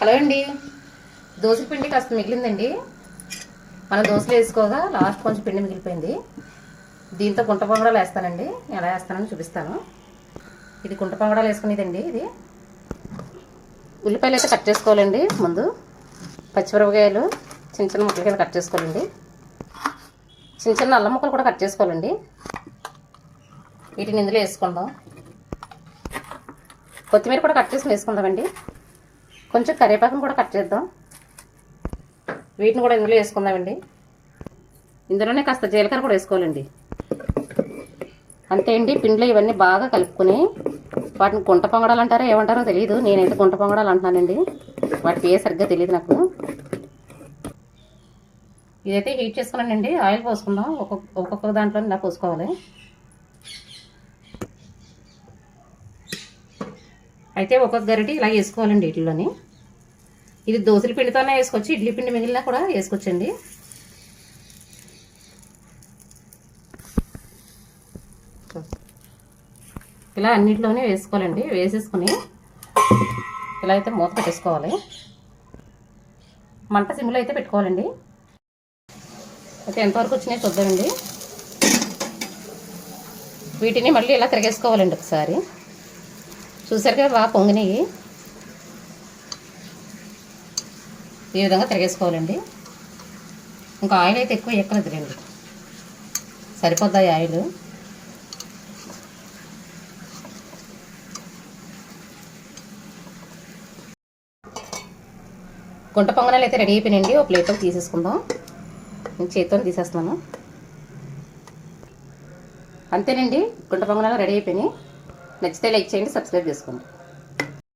Hello అండి. దోశల పిండి కాస్త మిగిలిందండి. మనం దోశలు వేసుకోగా లాస్ట్ కొంచెం పిండి మిగిలిపోయింది. దీంతో గుంట పొంగడాలు వేస్తానండి. ఎలా వేస్తానని చూపిస్తాను. ఇది గుంట పొంగడాలు వేసుకునేదండి ఇది. ఉల్లిపాయలు అయితే కట్ చేసుకోవాలండి ముందు. పచ్చిమిరపకాయలు చిన్న చిన్న ముక్కల కింద కట్ చేసుకోవాలండి. చిన్న చిన్న అల్లం ముక్కలు కూడా కట్ చేసుకోవాలండి. వీటిని ఇందులో వేసుకుందాం. కొత్తిమీర కూడా కట్ చేసుకుని వేసుకుందామండి. కొంచెం కరివేపాకును కూడా కట్ చేద్దాం. వీటిని కూడా ఇందులో వేసుకుందామండి. ఇందులోనే కాస్త జీలకర్ర కూడా వేసుకోవాలండి. అంతే అండి పిండిలో ఇవన్నీ బాగా కలుపుకొని వాటిని గుంట పొంగడాలు అంటారో ఏమంటారో తెలియదు నేనైతే గుంట పొంగడాలు అంటున్నానండి. వాటి పేరు సరిగ్గా తెలియదు నాకు. ఇదైతే హీట్ చేసుకున్నానండి. ఆయిల్ పోసుకుందాం. ఒక్కొక్క ఒక్కొక్క దాంట్లో ఇలా పోసుకోవాలి. అయితే ఒక్కొక్క గరిటి ఇలా వేసుకోవాలండి వీటిలోని ఇది దోశల పిండితోనే వేసుకోవచ్చు ఇడ్లీ పిండి మిగిలినా కూడా వేసుకోవచ్చండి. ఇలా అన్నిటిలోనే వేసుకోవాలండి వేసేసుకుని ఇలా అయితే మూత పెట్టేసుకోవాలి. మంట సిమ్లో అయితే పెట్టుకోవాలండి. అయితే ఎంతవరకు వచ్చినాయి చూద్దామండి. వీటిని మళ్ళీ ఇలా తిరగేసుకోవాలండి ఒకసారి. చూసారు కదా బాగా పొంగినాయి. ఈ విధంగా తిరగేసుకోవాలండి. ఇంకా ఆయిల్ అయితే ఎక్కువ ఎక్కలేదు రండి. సరిపోద్దాయి ఆయిల్? గుంట పొంగనాలు అయితే రెడీ అయిపోయినాయండి. ఒక ప్లేట్లో తీసేసుకుందాం. నేను చేతితో తీసేస్తున్నాను. అంతేనండి. గుంట పొంగనాలు రెడీ అయిపోయినాయి. నచ్చితే లైక్ చేయండి సబ్స్క్రైబ్ చేసుకోండి.